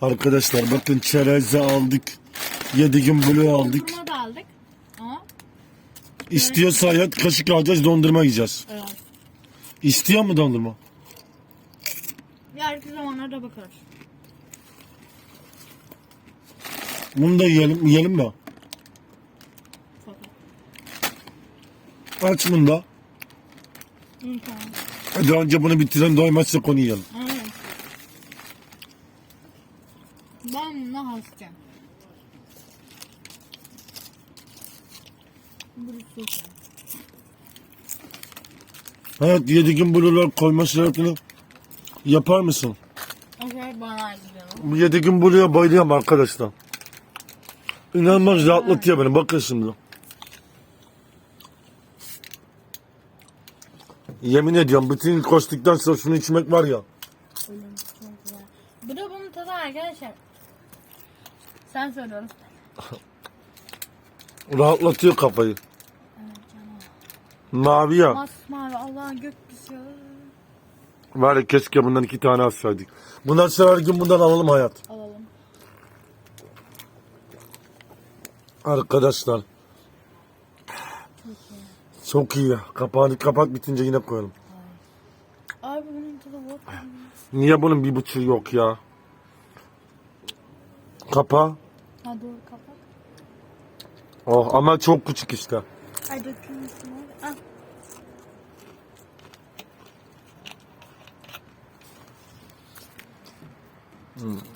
Arkadaşlar bakın çerezi aldık. 7 gün blue aldık. Dondurma da aldık. Ama İstiyorsa hayat kaşık alacağız dondurma yiyeceğiz. evet. İstiyor mu dondurma? Yarınki zamanlarda bakarız. Bunu da yiyelim, yiyelim mi? Fakat. Aç bunu da. Hı, tamam. Hadi önce bunu bitirelim doymazsak onu yiyelim. Ben bunu hastayım. Burası 7 gün blue'lar koyma şerbetini yapar mısın? Acayip bana gidiyor. Bu 7 gün blue'ya bayılıyorum arkadaşlar. İnanılmaz rahatlatıyor beni. Bakın şimdi. Yemin ediyorum bütün koştuktan sonra şunu içmek var ya. Bu da bunun tadı arkadaşlar. Sen söylüyorsun. Rahatlatıyor kafayı. Evet canım. Mavi ya. Masmavi Allah'ın gökyüzü. Var ya keşke bundan iki tane alsaydık. Bundan sonra her gün bundan alalım hayat. Alalım. Arkadaşlar. Çok iyi. Kapağını kapat bitince yine koyalım. Abi bunun tadı bok. Niye bunun bir buçuğu yok ya? Kapağı. Ha doğru kapat. Oh ama çok küçük işte. Ay dökülmüşsün abi. Ah.